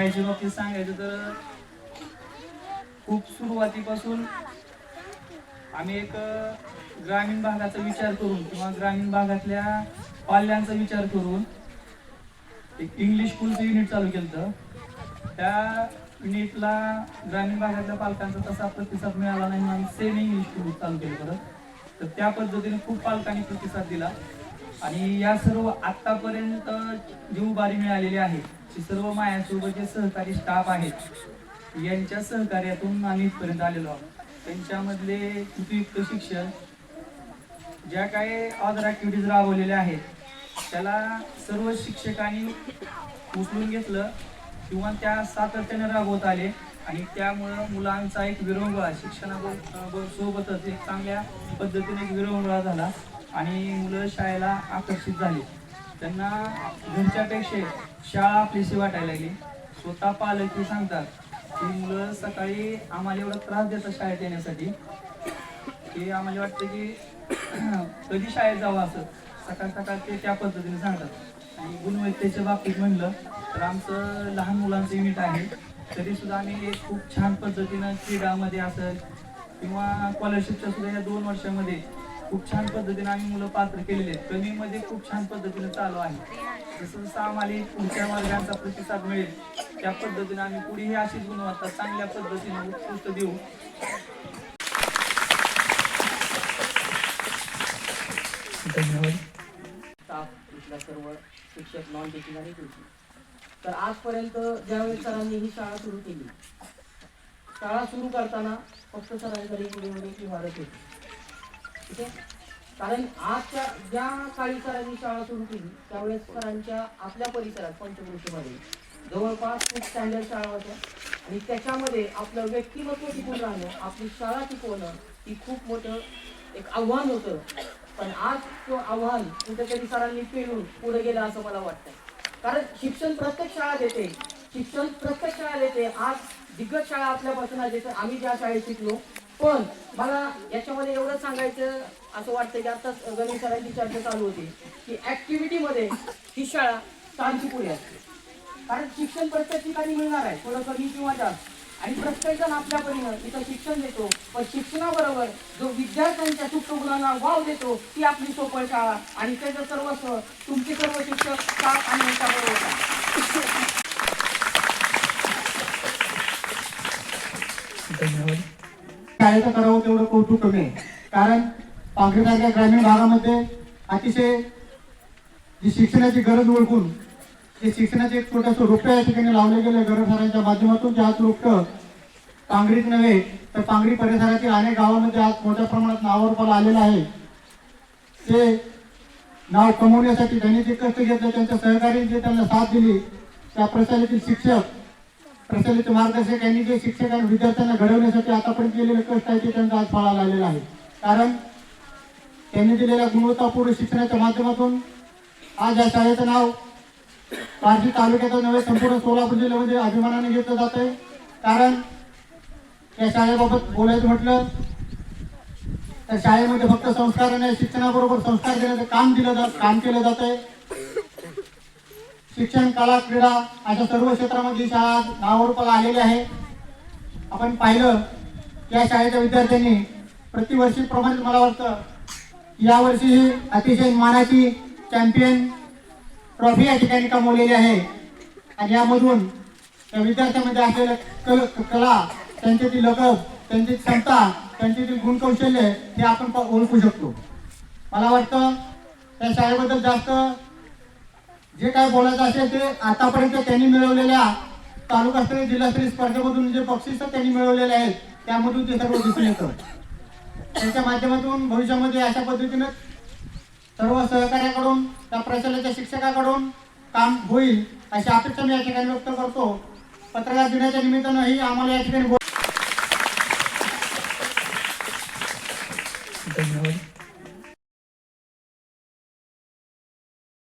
शाळेच्या बाबतीत सांगायचं तर खूप सुरुवातीपासून आम्ही एक ग्रामीण भागाचा विचार करून किंवा ग्रामीण भागातल्या पाल्यांचा विचार करून एक इंग्लिश स्कूलचं युनिट चालू केलं होतं. त्या युनिटला ग्रामीण भागातल्या पालकांचा तसा प्रतिसाद मिळाला नाही म्हणून सेम इंग्लिश स्कूल चालू केलं परत तर त्या पद्धतीने खूप पालकांनी प्रतिसाद दिला आणि या सर्व आतापर्यंत जीवबारी मिळालेली आहे सर्व मायासोबत जे सहकारी स्टाफ आहेत. यांच्या सहकार्यातून आम्ही इथपर्यंत आलेलो आहोत. त्यांच्यामधले उपयुक्त शिक्षण ज्या काही अदर ॲक्टिव्हिटीज राबवलेल्या आहेत त्याला सर्व शिक्षकांनी उचलून घेतलं किंवा त्या सातत्याने राबवत आले आणि त्यामुळं मुलांचा एक विरंगुळा शिक्षणासोबतच एक चांगल्या पद्धतीने एक विरंगुळा झाला आणि मुलं शाळेला आकर्षित झाली. त्यांना घरच्यापेक्षा शाळा आपलीशी वाटायला लागली. स्वतः पालक पालकही सांगतात की मुलं सकाळी आम्हाला एवढा त्रास देतात शाळेत येण्यासाठी. की आम्हाला वाटतं की कधी शाळेत जावं असं. सकाळ सकाळ ते त्या पद्धतीने सांगतात. आणि गुणवत्तेच्या बाबतीत म्हणलं तर आमचं लहान मुलांचं युनिट आहे. तरी सुद्धा आम्ही एक खूप छान पद्धतीनं क्रीडामध्ये असेल किंवा स्कॉलरशिपच्या सुद्धा या दोन वर्षामध्ये खूप छान पद्धतीने आम्ही मुलं पात्र केलेले आहेत. कमीमध्ये खूप छान पद्धतीने चालू आहे. जसं जसं आम्हाला पुढच्या वर्गांचा प्रतिसाद मिळेल त्या पद्धतीने आम्ही पुढेही अशीच गुणवत्ता चांगल्या पद्धतीने उत्कृष्ट देऊ. धन्यवाद. स्टाफ इथला सर्व शिक्षक नॉन टीचिंग आणि टीचिंग तर आजपर्यंत ज्यावेळेस सरांनी ही शाळा सुरू केली शाळा सुरू करताना फक्त सरांकडे एवढी इमारत होती. ठीक आहे कारण आजच्या ज्या काळी सरांनी शाळा सुरू केली त्यावेळेस सरांच्या आपल्या परिसरात पंचकृषीमध्ये जवळपास खूप स्टँडर्ड शाळा होत्या. आणि त्याच्यामध्ये आपलं व्यक्तिमत्व टिकून राहणं आपली शाळा टिकवणं ही खूप मोठं एक आव्हान होतं. पण आज तो आव्हान कुठेतरी सरांनी पेलून पुढे गेलं असं मला वाटतं कारण शिक्षण प्रत्येक शाळा देते. शिक्षण प्रत्येक शाळा देते. आज दिग्गज शाळा आपल्यापासून आहे आम्ही ज्या शाळेत शिकलो पण मला याच्यामध्ये एवढं सांगायचं असं वाटतं की आताच गणेश सरांची चर्चा चालू होती की ऍक्टिव्हिटीमध्ये ही शाळा तांची पुढे असते. कारण शिक्षण प्रत्येक ठिकाणी मिळणार आहे. थोडं कमी किंवा जास्त. आणि प्रत्येक जण आपल्या परीनं इथं शिक्षण देतो. पण शिक्षणाबरोबर जो विद्यार्थ्यांच्या सुप्त गुणांना वाव देतो ती आपली सोपळ शाळा आणि त्याचं सर्वस्व तुमचे सर्व शिक्षक स्टाफ आणि यांच्याबरोबर धन्यवाद. शाळेचं करावं तेवढं कौतुक कमी आहे. कारण पांघरेसारख्या ग्रामीण भागामध्ये अतिशय जी शिक्षणाची गरज ओळखून जे शिक्षणाचे एक छोटंसं रोपटं या ठिकाणी लावले गेले गरज माध्यमातून जे आज रोपटं पांगरीत नव्हे तर पांगरी परिसरातील अनेक गावामध्ये आज मोठ्या प्रमाणात नावारूपाला आलेलं आहे. ते नाव कमवण्यासाठी त्यांनी जे कष्ट घेतले त्यांच्या सहकार्याने जे त्यांना साथ दिली त्या प्रशालेतील शिक्षक प्रचलित मार्गदर्शक यांनी जे शिक्षक आणि विद्यार्थ्यांना घडवण्यासाठी आतापर्यंत केलेले कष्ट आहे ते त्यांचा आज फळाला आलेला आहे. कारण त्यांनी दिलेल्या गुणवत्तापूर्ण शिक्षणाच्या माध्यमातून आज या शाळेचं नाव पारशी तालुक्याचं नव्हे संपूर्ण सोलापूर जिल्ह्यामध्ये अभिमानाने घेतलं जात आहे. कारण या शाळेबाबत बोलायचं म्हटलं तर शाळेमध्ये फक्त संस्कार नाही शिक्षणाबरोबर संस्कार देण्याचं काम दिलं जात काम केलं जात आहे. शिक्षण कला क्रीडा अशा सर्व क्षेत्रामध्ये शाळा आज नावारूपाला आलेली आहे. आपण पाहिलं या शाळेच्या विद्यार्थ्यांनी प्रतिवर्षी प्रमाणे मला वाटतं यावर्षी ही अतिशय मानाची चॅम्पियन ट्रॉफी या ठिकाणी कमवलेली आहे. आणि यामधून त्या विद्यार्थ्यांमध्ये असलेलं कल कला त्यांच्यातील लगब त्यांची क्षमता त्यांच्यातील गुणकौशल्य हे आपण ओळखू शकतो. मला वाटतं त्या शाळेबद्दल जास्त जे काय बोलायचं असेल ते आतापर्यंत त्यांनी मिळवलेल्या तालुकास्तरीय जिल्हास्तरीय स्पर्धेमधून जे बक्षिस त्यांनी मिळवलेले आहेत. त्यामधून ते सर्व दिसून येतं. त्यांच्या माध्यमातून भविष्यामध्ये अशा पद्धतीनं सर्व सहकार्याकडून त्या प्रशालेच्या शिक्षकाकडून काम होईल अशी अपेक्षा मी या ठिकाणी व्यक्त करतो. पत्रकार दिनाच्या निमित्तानंही आम्हाला या ठिकाणी धन्यवाद.